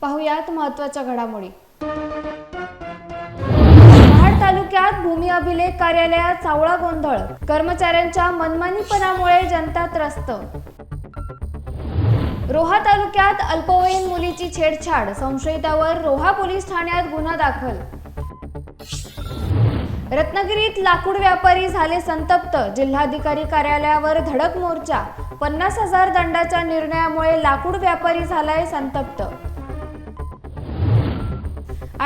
पाहुयात महत्त्वाच्या घडामोडी. महाड तालुक्यात भूमी अभिलेख कार्यालयात सावळा गोंधळ. कर्मचाऱ्यांच्या मनमानीपणामुळे जनता त्रस्त. रोहा तालुक्यात अल्पवयीन मुलीची छेडछाड. संशयितावर रोहा पोलीस ठाण्यात गुन्हा दाखल. रत्नागिरीत लाकूड व्यापारी झाले संतप्त. जिल्हाधिकारी कार्यालयावर धडक मोर्चा. पन्नास हजार दंडाच्या निर्णयामुळे लाकूड व्यापारी झालाय संतप्त.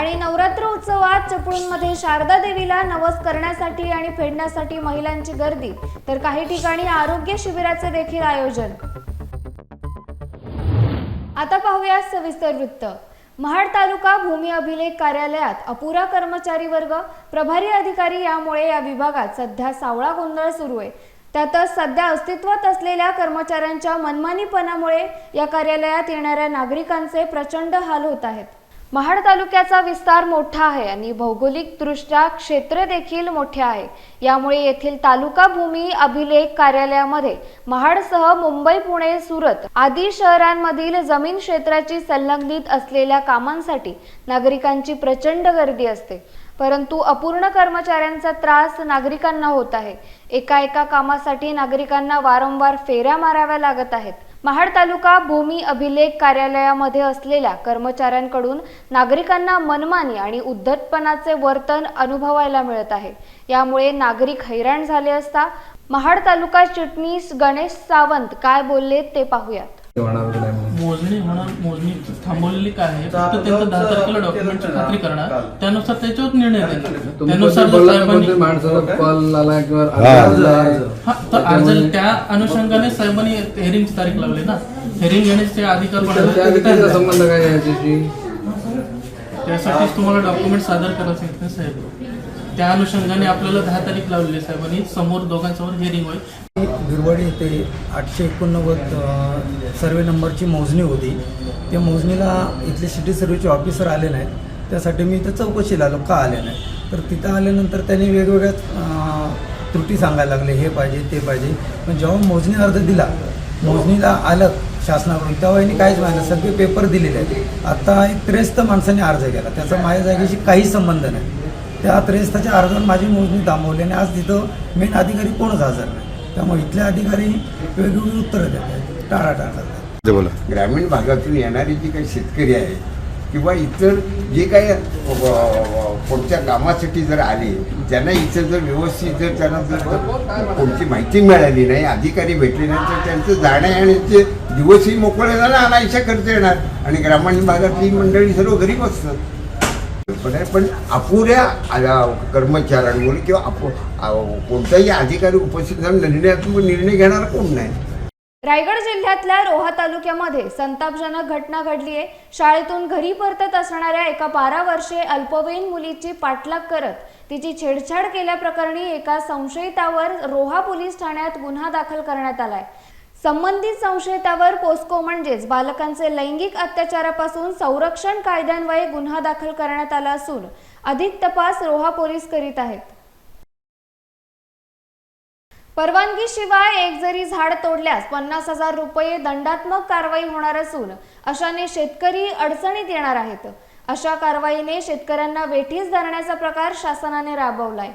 आणि नवरात्र उत्सवात चपळूणमध्ये शारदा देवीला नवस करण्यासाठी आणि फेडण्यासाठी महिलांची गर्दी तर काही ठिकाणी आरोग्य शिबिराचे देखील आयोजन. आता पाहूया सविस्तर वृत्त. महाड तालुका भूमी अभिलेख कार्यालयात अपुरा कर्मचारी वर्ग प्रभारी अधिकारी यामुळे या विभागात सध्या सावळा गोंधळ सुरू आहे. त्यातच सध्या अस्तित्वात असलेल्या कर्मचाऱ्यांच्या मनमानीपणामुळे या कार्यालयात येणाऱ्या नागरिकांचे प्रचंड हाल होत आहेत. महाड तालुक्याचा विस्तार मोठा आहे आणि भौगोलिकदृष्ट्या क्षेत्र देखील मोठे आहे. यामुळे येथील तालुका भूमी अभिलेख कार्यालयामध्ये महाडसह मुंबई पुणे सुरत आदी शहरांमधील जमीन क्षेत्राची संलग्नित असलेल्या कामांसाठी नागरिकांची प्रचंड गर्दी असते. परंतु अपूर्ण कर्मचाऱ्यांचा त्रास नागरिकांना होत आहे. एका एका कामासाठी नागरिकांना वारंवार फेऱ्या माराव्या लागत आहेत. महाड तालुका भूमी अभिलेख कार्यालयामध्ये असलेल्या कर्मचाऱ्यांकडून नागरिकांना मनमानी आणि उद्धटपणाचे वर्तन अनुभवायला मिळत आहे. यामुळे नागरिक हैराण झाले असता महाड तालुका चिटणीस गणेश सावंत काय बोलले ते पाहूयात. होणार नाही म्हणून. मोजणी होणार मोजणी थांबवलेली काय आहे? फक्त त्यांचं दहा तारखेला डॉक्युमेंटची खात्री करणार. त्यानुसार त्याच्यावर निर्णय देणार. त्यानुसार जर साहेबांनी कोणतरी माणसाचा कॉल आला किंवा. अर्ज आला. हा तर अर्ज त्या अनुषंगाने साहेबांनी हेरिंगची तारीख लावली ना. हेरिंग घेण्याचे अधिकार तर त्या व्यक्तीचा बनवले संबंध काय आहे याच्याशी? त्यासाठीच तुम्हाला डॉक्युमेंट सादर करायचे आहेत ना साहेब? त्या अनुषंगाने आपल्याला दहा तारीख लावलेली आहे साहेबांनी समोर दोघांसमोर हिअरिंग होईल. गिरवाडी येथे आठशे एकोणनव्वद सर्वे नंबरची मोजणी होती. त्या मोजणीला इथले सिटी सर्व्हिसचे ऑफिसर आले नाहीत. त्यासाठी मी इथं चौकशीला आलो का आले नाही तर तिथं आल्यानंतर त्यांनी वेगवेगळ्या त्रुटी सांगायला लागले हे पाहिजे ते पाहिजे. पण जेव्हा मोजणी अर्ज दिला मोजणीला आलं शासनाकडून तेव्हा यांनी काहीच माहिती सगळे पेपर दिलेले आहेत. आता एक त्रेस्त माणसाने अर्ज केला. त्याचा माझ्या जागेशी काहीच संबंध नाही. त्या त्रेस्ताच्या अर्जावर माझी मोजणी थांबवली आणि आज तिथं मेन अधिकारी कोणच हजर नाही. त्यामुळे इथले अधिकारी वेगवेगळी उत्तरं देत आहेत. टाळाटाळ करतात बोला. ग्रामीण भागातून येणारे जे काही शेतकरी आहेत किंवा इतर जे काही कोणत्या कामासाठी जर आले त्यांना इथं जर व्यवस्थित जर त्यांना जर कोणती माहिती मिळाली नाही अधिकारी भेटले नाही तर त्यांचं जाण्या येण्याचे दिवसही मोकळे जाणार अनायशा खर्च येणार. आणि ग्रामीण भागातली मंडळी सर्व घरी बसतात पण आहे, पण अपुऱ्या कर्मचाऱ्यांवर किंवा अपु आ, कोणताही अधिकारी उपस्थित झाला निर्णयात्मक निर्णय घेणार कोण नाही? रायगड जिल्ह्यातल्या रोहा तालुक्यामध्ये संतापजनक घटना घडली आहे. शाळेतून घरी परतत असणाऱ्या एका बारा वर्षे अल्पवयीन मुलीची पाठलाग करत तिची छेडछाड केल्याप्रकरणी एका संशयितावर रोहा पोलीस ठाण्यात गुन्हा दाखल करण्यात आलाय. संबंधित संशयितावर पोस्को म्हणजेच बालकांचे लैंगिक अत्याचारापासून संरक्षण कायद्यान्वये गुन्हा दाखल करण्यात आला असून अधिक तपास रोहा पोलीस करीत आहेत. परवानगीशिवाय एक जरी झाड तोडल्यास पन्नास हजार रुपये दंडात्मक कारवाई होणार असून अशाने शेतकरी अडचणीत येणार आहेत. अशा कारवाईने शेतकऱ्यांना वेठीस धरण्याचा प्रकार शासनाने राबवलाय.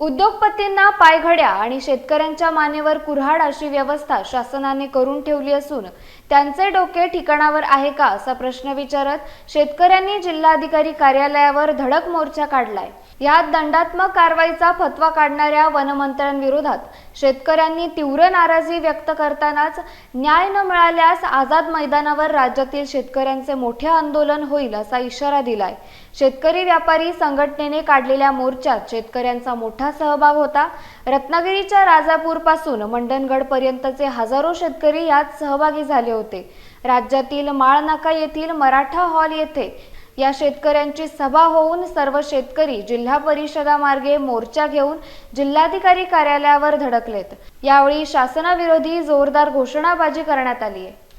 उद्योगपतींना पायघड्या आणि शेतकऱ्यांच्या मानेवर कुऱ्हाड अशी व्यवस्था शासनाने करून ठेवली असून त्यांचे डोके ठिकाणावर आहे का असा प्रश्न विचारत शेतकऱ्यांनी जिल्हाधिकारी कार्यालयावर धडक मोर्चा काढलाय. यात दंडात्मक कारवाईचा फतवा काढणाऱ्या वनमंत्र्यांविरोधात शेतकऱ्यांनी तीव्र नाराजी व्यक्त करतानाच न्याय न मिळाल्यास आझाद मैदानावर राज्यातील शेतकऱ्यांचे मोठे आंदोलन होईल असा इशारा दिलाय. शेतकरी व्यापारी संघटनेने काढलेल्या मोर्चात शेतकऱ्यांचा मोठा सहभाग होता. रत्नागिरीच्या राजापूरपासून पर्यंतचे हजारो शेतकरी यात सहभागी झाले होते. राज्यातील माळनाका येथील मराठा हॉल येथे या शेतकऱ्यांची सभा होऊन सर्व शेतकरी जिल्हा परिषदामार्गे मोर्चा घेऊन जिल्हाधिकारी कार्यालयावर धडकलेत. यावेळी शासनाविरोधी जोरदार घोषणाबाजी करण्यात आली आहे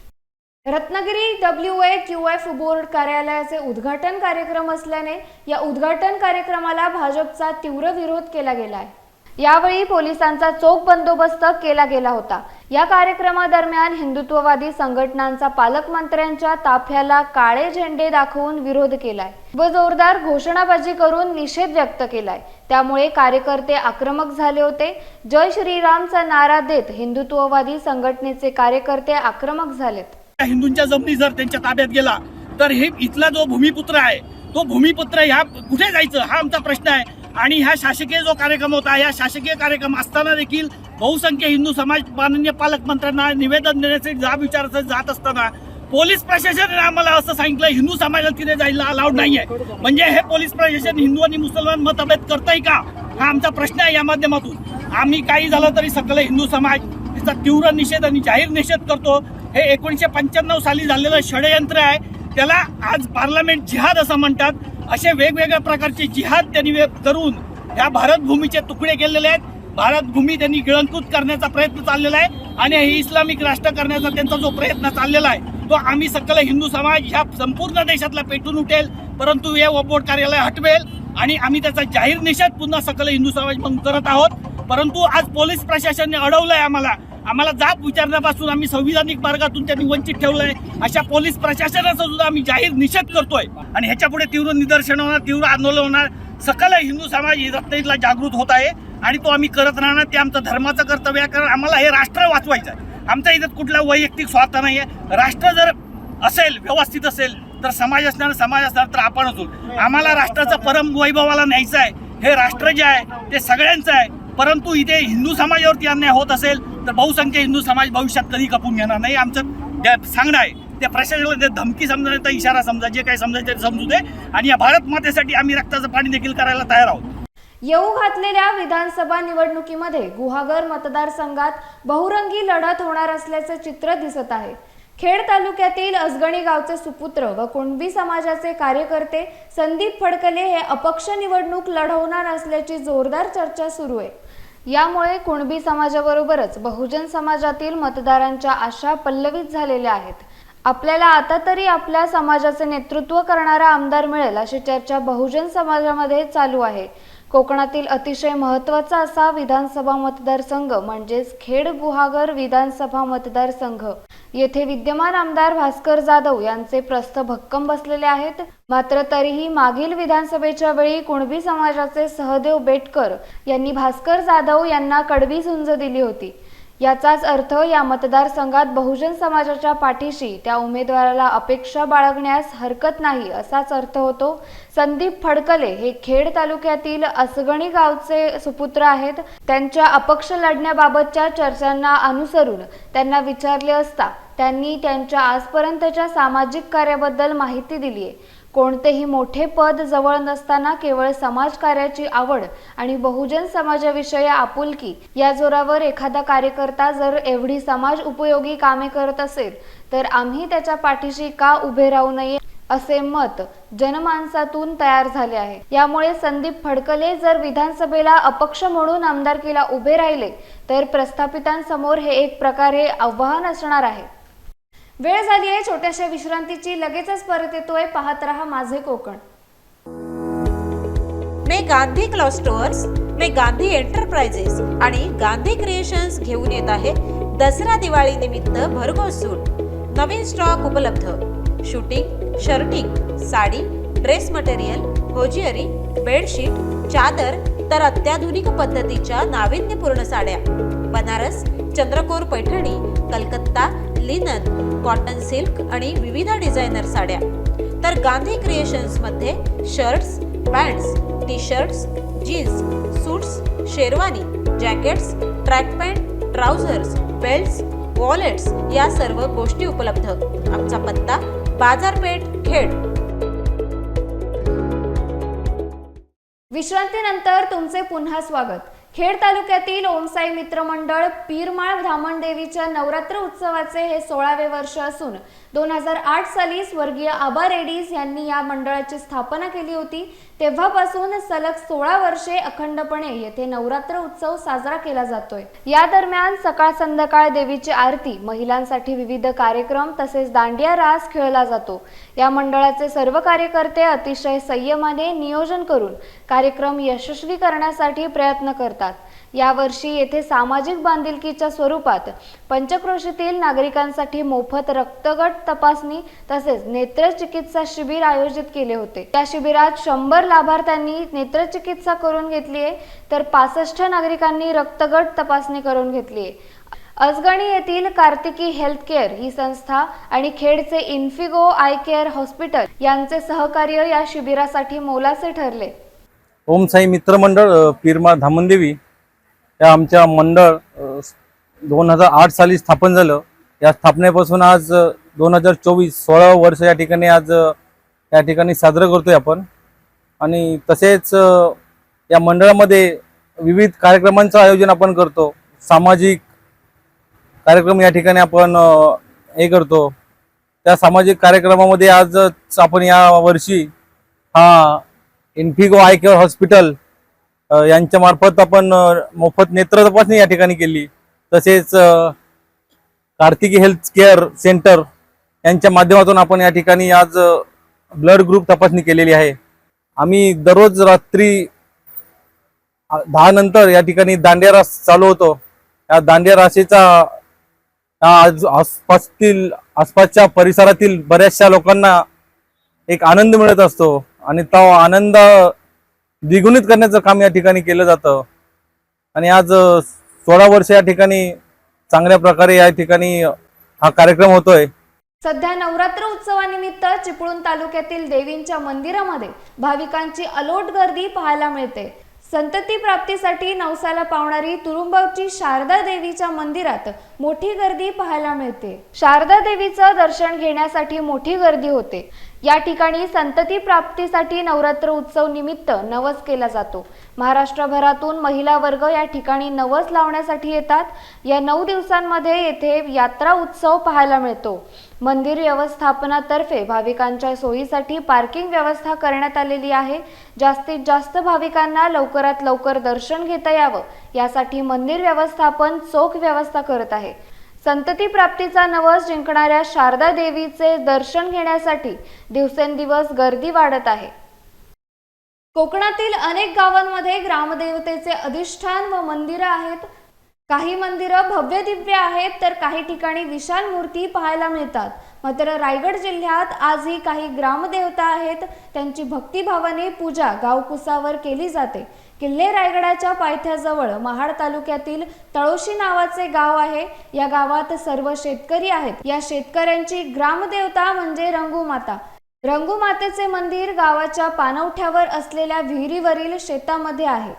Ratnagiri W A Q F board कार्यालयाचे उद्घाटन कार्यक्रम असल्याने या उद्घाटन कार्यक्रमाला भाजपचा तीव्र विरोध केला गेला आहे यावेळी पोलिसांचा चोख बंदोबस्त केला गेला होता. या कार्यक्रमादरम्यान हिंदुत्ववादी संघटनांचा पालकमंत्र्यांच्या ताफ्याला काळे झेंडे दाखवून विरोध केलाय व जोरदार घोषणाबाजी करून निषेध व्यक्त केलाय. त्यामुळे कार्यकर्ते आक्रमक झाले होते. जय श्रीरामचा नारा देत हिंदुत्ववादी संघटनेचे कार्यकर्ते आक्रमक झालेत. हिंदूंच्या जमिनी जर त्यांच्या ताब्यात गेला तर हे इथला जो भूमिपुत्र आहे तो भूमिपुत्र ह्या कुठे जायचं? हा आमचा प्रश्न आहे. आणि ह्या शासकीय जो कार्यक्रम होता या शासकीय कार्यक्रम असताना देखील बहुसंख्य हिंदू समाज माननीय पालकमंत्र्यांना निवेदन देण्यासाठी जाब विचारायचं जात असताना पोलीस प्रशासनाने आम्हाला असं सांगितलं हिंदू समाजाला तिथे जायला अलाउड आहे म्हणजे हे पोलीस प्रशासन हिंदू आणि मुसलमान मतभेद करतंय का? हा आमचा प्रश्न आहे या माध्यमातून. आम्ही काही झालं तरी सकल हिंदू समाज तिचा तीव्र निषेध आणि जाहीर निषेध करतो. हे एकोणीसशे पंच्याण्णव साली झालेलं षडयंत्र आहे. त्याला आज पार्लमेंट जिहाद असं म्हणतात. असे वेगवेगळ्या प्रकारचे जिहाद त्यांनी वे- करून या भारतभूमीचे तुकडे केलेले आहेत. भारतभूमी त्यांनी गिळंकृत करण्याचा प्रयत्न चाललेला आहे आणि हे इस्लामिक राष्ट्र करण्याचा त्यांचा जो प्रयत्न चाललेला आहे तो आम्ही सकल हिंदू समाज ह्या संपूर्ण देशातला पेटून उठेल परंतु हे वबोट कार्यालय हटवेल आणि आम्ही त्याचा जाहीर निषेध पुन्हा सकल हिंदू समाज म्हणून करत आहोत. परंतु आज पोलीस प्रशासनाने आहे आम्हाला. आम्हाला जाब विचारण्यापासून आम्ही संविधानिक मार्गातून त्यांनी वंचित ठेवलं आहे अशा पोलीस प्रशासनाचा सुद्धा आम्ही जाहीर निषेध करतोय. आणि ह्याच्या पुढे तीव्र निदर्शन होणार तीव्र आंदोलन होणार. सकल हिंदू समाज ही रत्नागिरीला जागृत होत आहे आणि तो आम्ही करत राहणार ते आमचं धर्माचं कर्तव्य आहे. कारण आम्हाला हे राष्ट्र वाचवायचं आहे आमच्या इथं कुठला वैयक्तिक स्वार्थ नाही आहे राष्ट्र जर असेल व्यवस्थित असेल तर समाज असणार समाज असणार तर आपण असू आम्हाला राष्ट्राचं परम वैभवाला न्यायचं आहे. हे राष्ट्र जे आहे ते सगळ्यांचं आहे. परंतु इथे हिंदू समाजावरती अन्याय होत असेल तर बहुसंख्य हिंदू समाज भविष्यात कधी कपून घेणार नाही. आमचं सांगणं आहे त्या प्रशासनाला धमकी समजण्याचा इशारा समजा जे काही समजायचं ते समजू दे. आणि या भारत मातेसाठी आम्ही रक्ताचं पाणी देखील करायला तयार आहोत. येऊ घातलेल्या विधानसभा निवडणुकीमध्ये गुहागर मतदारसंघात बहुरंगी लढत होणार असल्याचे चित्र दिसत आहे. खेड तालुक्यातील असगणी गावचे सुपुत्र व कुणबी समाजाचे कार्यकर्ते संदीप फडकले हे अपक्ष निवडणूक लढवणार असल्याची जोरदार चर्चा सुरू आहे. यामुळे कुणबी समाजाबरोबरच बहुजन समाजातील मतदारांच्या आशा पल्लवित झालेल्या आहेत. आपल्याला आता तरी आपल्या समाजाचे नेतृत्व करणारा आमदार मिळेल अशी चर्चा बहुजन समाजामध्ये चालू आहे. कोकणातील अतिशय महत्त्वाचा असा विधानसभा मतदारसंघ म्हणजेच खेड गुहागर विधानसभा मतदारसंघ. येथे विद्यमान आमदार भास्कर जाधव यांचे प्रस्थ भक्कम बसलेले आहेत. मात्र तरीही मागील विधानसभेच्या वेळी कुणबी समाजाचे सहदेव बेटकर यांनी भास्कर जाधव यांना कडवी झुंज दिली होती. याचाच अर्थ या मतदारसंघात बहुजन समाजाच्या पाठीशी त्या उमेदवाराला अपेक्षा बाळगण्यास हरकत नाही असाच अर्थ होतो. संदीप फडकले हे खेड तालुक्यातील असगणी गावचे सुपुत्र आहेत. त्यांच्या अपक्ष लढण्याबाबतच्या चर्चांना अनुसरून त्यांना विचारले असता त्यांनी त्यांच्या आजपर्यंतच्या सामाजिक कार्याबद्दल माहिती दिली आहे कोणतेही मोठे पद जवळ नसताना केवळ समाजकार्याची आवड आणि बहुजन समाजाविषयी आपुलकी या जोरावर एखादा कार्यकर्ता जर एवढी समाज उपयोगी कामे करत असेल तर आम्ही त्याच्या पाठीशी का उभे राहू नये? असे मत जनमानसातून तयार झाले आहे. यामुळे संदीप फडकले जर विधानसभेला अपक्ष म्हणून आमदारकीला उभे राहिले तर प्रस्थापितांसमोर हे एक प्रकारे आव्हान असणार आहे. वेळ झाली आहे छोट्याशा विश्रांतीची लगेचच परत येतोय. पाहत रहा माझे कोकण. मे गांधी क्लॉ स्टोअर्स मे गांधी एंटरप्राइजेस आणि गांधी क्रिएशन्स घेऊन येत आहे दसरा दिवाळी निमित्त भरघोस सूट. नवीन स्टॉक उपलब्ध. Suiting shirting sari dress material hosiery bedsheet चादर तर अत्याधुनिक पद्धतीच्या नाविन्यपूर्ण साड्या. Banaras Chandrakor Paithani Calcutta linen cotton silk आणि विविध डिझायनर साड्या. तर Gandhi क्रिएशन्समध्ये shirts pants T shirts jeans suits sherwani jackets track pant trousers belts wallets या सर्व गोष्टी उपलब्ध. आमचा पत्ता बाजारपेठ खेड. विश्रांतीनंतर तुमचे पुन्हा स्वागत. खेड तालुक्यातील ओमसाई मित्र मंडळ पीरमाळ धामणदेवीच्या नवरात्र उत्सवाचे हे सोळावे वर्ष असून दोन हजार आठ साली स्वर्गीय आबा रेड्डीज यांनी या मंडळाची स्थापना केली होती. तेव्हापासून सलग सोळा वर्षे अखंडपणे येथे नवरात्र उत्सव साजरा केला जातोय. या दरम्यान सकाळ संध्याकाळ देवीची आरती महिलांसाठी विविध कार्यक्रम तसेच दांडिया रास खेळला जातो. या मंडळाचे सर्व कार्यकर्ते अतिशय संयमाने नियोजन करून कार्यक्रम यशस्वी करण्यासाठी प्रयत्न करतात. यावर्षी येथे सामाजिक बांधिलकीच्या स्वरूपात पंचक्रोशीतील नागरिकांसाठी मोफत रक्तगट तपासणी तसेच नेत्रचिकित्सा शिबिर आयोजित केले होते. त्या शिबिरात शंभर लाभार्थ्यांनी नेत्रचिकित्सा करून घेतली आहे तर पासष्ट नागरिकांनी रक्तगट तपासणी करून घेतली आहे. अजगणी येथील कार्तिकी हेल्थ केअर ही संस्था आणि खेडचे इन्फिगो आय केअर हॉस्पिटल यांचे सहकार्य या शिबिरासाठी मोलाचे ठरले. ओम साई मित्रमंडळ पीरमा या आमच्या मंडळ दोन हजार आठ साली स्थापन झालं. या स्थापनेपासून आज दोन हजार चोवीस सोळा वर्ष या ठिकाणी आज या ठिकाणी साजरं करतोय आपण. आणि तसेच या मंडळामध्ये विविध कार्यक्रमांचं आयोजन आपण करतो. सामाजिक कार्यक्रम या ठिकाणी आपण हे करतो. त्या सामाजिक कार्यक्रमामध्ये आजच आपण या वर्षी हा इन्फिगो आय केअर हॉस्पिटल यांच्या मार्फत आपण मोफत नेत्र तपासणी या ठिकाणी केली. तसेच कार्तिकी हेल्थ केअर सेंटर यांच्या माध्यमातून आपण या ठिकाणी आज ब्लड ग्रुप तपासणी केलेली आहे. आम्ही दररोज रात्री दहानंतर दहा नंतर या ठिकाणी दांडिया रास चालू होतो. या दांडिया राशीचा आज आसपासतील आसपासच्या परिसरातील बऱ्याचशा लोकांना एक आनंद मिळत असतो. आणि तो आनंद द्विगुणित करण्याचं काम या ठिकाणी केलं जातं. आणि आज सोळा वर्ष या ठिकाणी चांगल्या प्रकारे या ठिकाणी हा कार्यक्रम होतोय. सध्या नवरात्र उत्सवानिमित्त चिपळूण तालुक्यातील देवींच्या मंदिरामध्ये भाविकांची अलोट गर्दी पाहायला मिळते. संतती प्राप्तीसाठी नवसाला पावणारी तुरुंबावची शारदा देवीच्या मंदिरात मोठी गर्दी पाहायला मिळते. शारदा देवीचं दर्शन घेण्यासाठी मोठी गर्दी होते. या ठिकाणी संतती प्राप्तीसाठी नवरात्र उत्सव निमित्त नवस केला जातो. महाराष्ट्रभरातून महिला वर्ग या ठिकाणी नवस लावण्यासाठी येतात. या नऊ दिवसांमध्ये येथे यात्रा उत्सव पाहायला मिळतो. मंदिर व्यवस्थापनातर्फे भाविकांच्या सोयीसाठी पार्किंग व्यवस्था करण्यात आलेली आहे. जास्तीत जास्त भाविकांना लवकरात लवकर दर्शन घेता यावं. यासाठी मंदिर व्यवस्थापन चोख व्यवस्था करत आहे. संतती प्राप्तीचा नवस जिंकणाऱ्या शारदा देवीचे दर्शन घेण्यासाठी दिवसेंदिवस गर्दी वाढत आहे. कोकणातील अनेक गावांमध्ये ग्रामदेवतेचे अधिष्ठान व मंदिरं आहेत. काही मंदिरं भव्य दिव्य आहेत तर काही ठिकाणी विशाल मूर्ती पाहायला मिळतात. मात्र रायगड जिल्ह्यात आजही काही ग्रामदेवता आहेत त्यांची भक्तिभावाने पूजा गावकुसावर केली जाते. किल्ले रायगडाच्या पायथ्याजवळ महाड तालुक्यातील तळोशी नावाचे गाव आहे. या गावात सर्व शेतकरी आहेत. या शेतकऱ्यांची ग्रामदेवता म्हणजे रंगूमाता. रंगूमातेचे मंदिर गावाच्या पाणवठ्यावर असलेल्या विहिरीवरील शेतामध्ये आहे.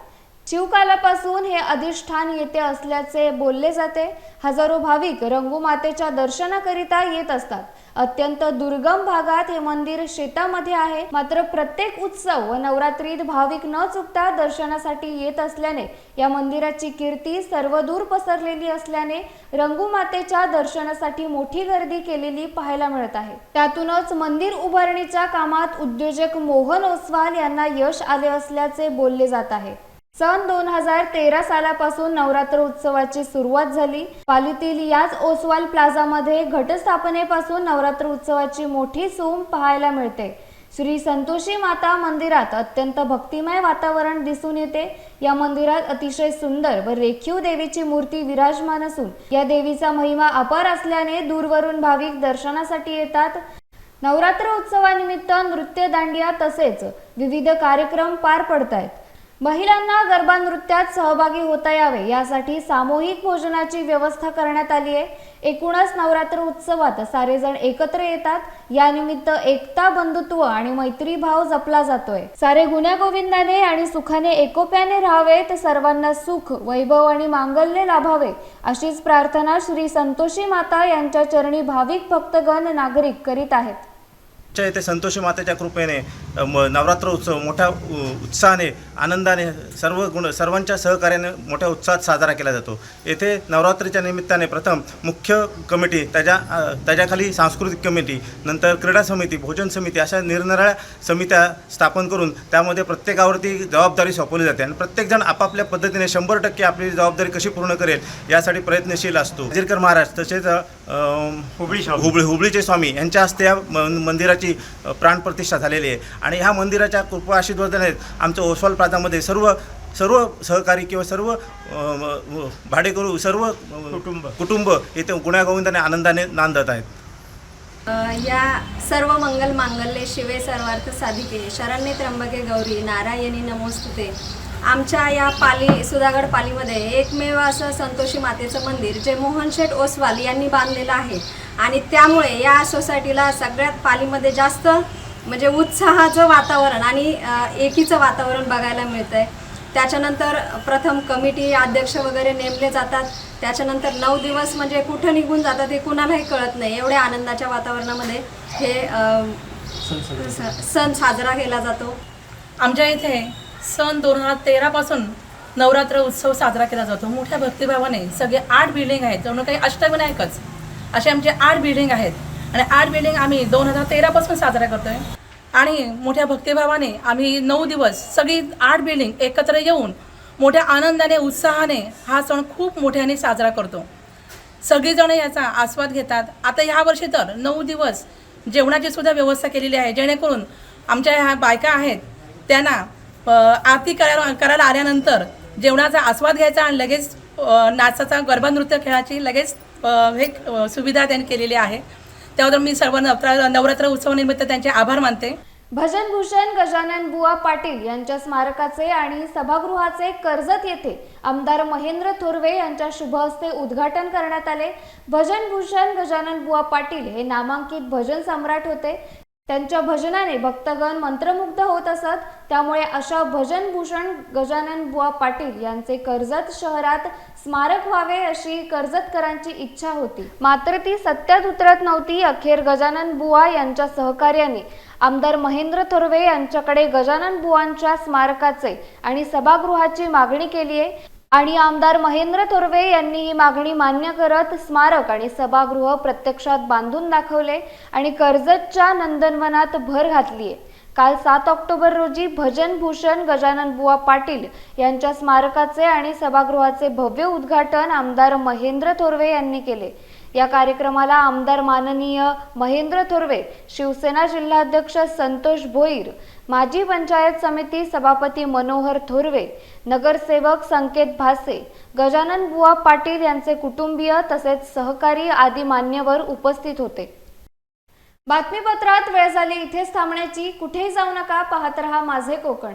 शिवकालापासून हे अधिष्ठान येथे असल्याचे बोलले जाते. हजारो भाविक रंगूमातेच्या दर्शनाकरिता येत असतात. अत्यंत दुर्गम भागात हे मंदिर शेतामध्ये आहे. मात्र प्रत्येक उत्सव व नवरात्रीत भाविक न चुकता दर्शनासाठी येत असल्याने या मंदिराची कीर्ती सर्वदूर पसरलेली असल्याने रंगूमातेच्या दर्शनासाठी मोठी गर्दी केलेली पाहायला मिळत आहे. त्यातूनच मंदिर उभारणीच्या कामात उद्योजक मोहन ओसवाल यांना यश आले असल्याचे बोलले जात आहे. सन दोन हजार तेरा सालापासून नवरात्र उत्सवाची सुरुवात झाली. पालीतील याच ओसवाल प्लाझामध्ये घटस्थापनेपासून नवरात्र उत्सवाची मोठी सूम पाहायला मिळते. श्री संतोषी माता मंदिरात अत्यंत भक्तिमय वातावरण दिसून येते. या मंदिरात अतिशय सुंदर व रेखीव देवीची मूर्ती विराजमान असून या देवीचा महिमा अपार असल्याने दूरवरून भाविक दर्शनासाठी येतात. नवरात्र उत्सवानिमित्त नृत्य दांडिया तसेच विविध कार्यक्रम पार पडत आहेत महिलांना गरबा नृत्यात सहभागी होता यावे यासाठी सामूहिक भोजनाची व्यवस्था करण्यात आली आहे. एकूणच नवरात्र उत्सवात सारेजण एकत्र येतात. यानिमित्त एकता बंधुत्व आणि मैत्री भाव जपला जातोय. सारे गुण्यागोविंदाने आणि सुखाने एकोप्याने राहावेत. सर्वांना सुख वैभव आणि मांगल्य लाभावे अशीच प्रार्थना श्री संतोषी माता यांच्या चरणी भाविक भक्तगण नागरिक करीत आहेत. च्या येथे संतोषी मातेच्या कृपेने नवरात्र उत्सव मोठ्या उत्साहाने आनंदाने सर्व गुण सर्वांच्या सहकार्याने मोठ्या उत्साहात साजरा केला जातो. येथे नवरात्रीच्या निमित्ताने प्रथम मुख्य कमिटी त्याच्या त्याच्याखाली सांस्कृतिक कमिटी नंतर क्रीडा समिती भोजन समिती अशा निरनिराळ्या समित्या स्थापन करून त्यामध्ये प्रत्येकावरती जबाबदारी सोपवली जाते. आणि प्रत्येकजण आपापल्या पद्धतीने शंभर टक्के आपली जबाबदारी कशी पूर्ण करेल यासाठी प्रयत्नशील असतो. जिरकर महाराज तसेच हुबळी हुबळी हुबळीचे स्वामी यांच्या हस्ते या मन- मंदिराची प्राणप्रतिष्ठा झालेली आहे. आणि ह्या मंदिराच्या कृपा आशीर्वादाने आमचं ओसवाल प्रांतामध्ये सर्व सर्व सहकारी किंवा सर्व भाडेकरू सर्व कुटुंब. कुटुंब इथे गुण्यागोविंदाने आनंदाने नांदत आहेत. या सर्व मंगल मांगल्ये शिवे सर्वार्थ साधिके. शरण्ये त्र्यंबके गौरी. नारायणी नमोस्तुते. आमच्या या पाली सुधागड पालीमध्ये एकमेव असं संतोषी मातेचं मंदिर जे मोहन शेठ ओसवाल यांनी बांधलेलं आहे. आणि त्यामुळे या सोसायटीला सगळ्यात पालीमध्ये जास्त म्हणजे उत्साहाचं वातावरण आणि एकीचं वातावरण बघायला मिळतं आहे त्याच्यानंतर प्रथम कमिटी अध्यक्ष वगैरे नेमले जातात. त्याच्यानंतर नऊ दिवस म्हणजे कुठं निघून जातात हे कुणालाही कळत नाही. एवढ्या आनंदाच्या वातावरणामध्ये हे सण साजरा केला जातो. आमच्या इथे सन दोन हजार तेरापासून नवरात्र उत्सव साजरा केला जातो. मोठ्या भक्तिभावाने सगळे आठ बिल्डिंग आहेत जणू काही अष्टविनायकच. असे आमचे आठ बिल्डिंग आहेत. आणि आठ बिल्डिंग आम्ही दोन हजार तेरापासून साजरा करतो आहे आणि मोठ्या भक्तिभावाने आम्ही नऊ दिवस सगळी आठ बिल्डिंग एकत्र येऊन मोठ्या आनंदाने उत्साहाने हा सण खूप मोठ्याने साजरा करतो. सगळीजणं याचा आस्वाद घेतात. आता ह्या वर्षी तर नऊ दिवस जेवणाची सुद्धा व्यवस्था केलेली आहे. जेणेकरून आमच्या ह्या बायका आहेत त्यांना आरती करायला करायला आल्यानंतर जेवणाचा आस्वाद घ्यायचा आणि लगेच नाचाचा गरबा नृत्य खेळाची लगेच हे सुविधा त्यांनी केलेली आहे. त्याबद्दल मी सर्व नवरा नवरात्र उत्सवानिमित्त त्यांचे आभार मानते. भजन भूषण गजानन बुवा पाटील यांच्या स्मारकाचे आणि सभागृहाचे कर्जत येथे आमदार महेंद्र थोरवे यांच्या शुभ हस्ते उद्घाटन करण्यात आले. भजन भूषण गजानन बुवा पाटील हे नामांकित भजन सम्राट होते. त्यांच्या भजनाने भक्तगण मंत्रमुग्ध होत असत. त्यामुळे अशा भजनभूषण गजानन बुवा पाटील यांचे कर्जत शहरात स्मारक व्हावे अशी कर्जतकरांची इच्छा होती. मात्र ती सत्यात उतरत नव्हती. अखेर गजानन बुवा यांच्या सहकार्याने आमदार महेंद्र थोरवे यांच्याकडे गजानन बुवांच्या स्मारकाचे आणि सभागृहाची मागणी केली आहे आणि आमदार महेंद्र थोरवे यांनी ही मागणी मान्य करत स्मारक आणि सभागृह प्रत्यक्षात बांधून दाखवले आणि कर्जतच्या नंदनवनात भर घातली आहे काल सात ऑक्टोबर रोजी भजन भूषण गजानन बुवा पाटील यांच्या स्मारकाचे आणि सभागृहाचे भव्य उद्घाटन आमदार महेंद्र थोरवे यांनी केले. या कार्यक्रमाला आमदार माननीय महेंद्र थोरवे शिवसेना जिल्हाध्यक्ष संतोष भोईर माजी पंचायत समिती सभापती मनोहर थोरवे नगरसेवक संकेत भासे गजानन बुवा पाटील यांचे कुटुंबीय तसेच सहकारी आदी मान्यवर उपस्थित होते. बातमीपत्रात वेळ झाली इथेच थांबण्याची. कुठेही जाऊ नका पाहत रहा माझे कोकण.